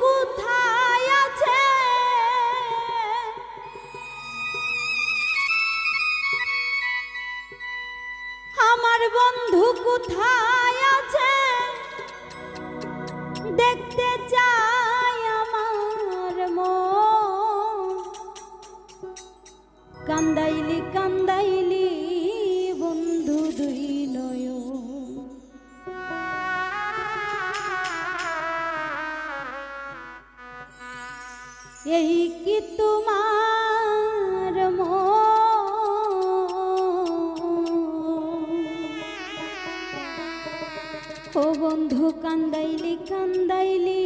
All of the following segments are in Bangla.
কোথায় আছে? আমার বন্ধু কোথায় আছে? দেখতে এই কি তোমার ও বন্ধু কান্দাইলি কান্দাইলি।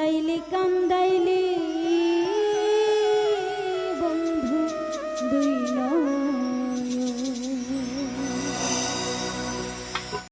কান্দাইলে কান্দাই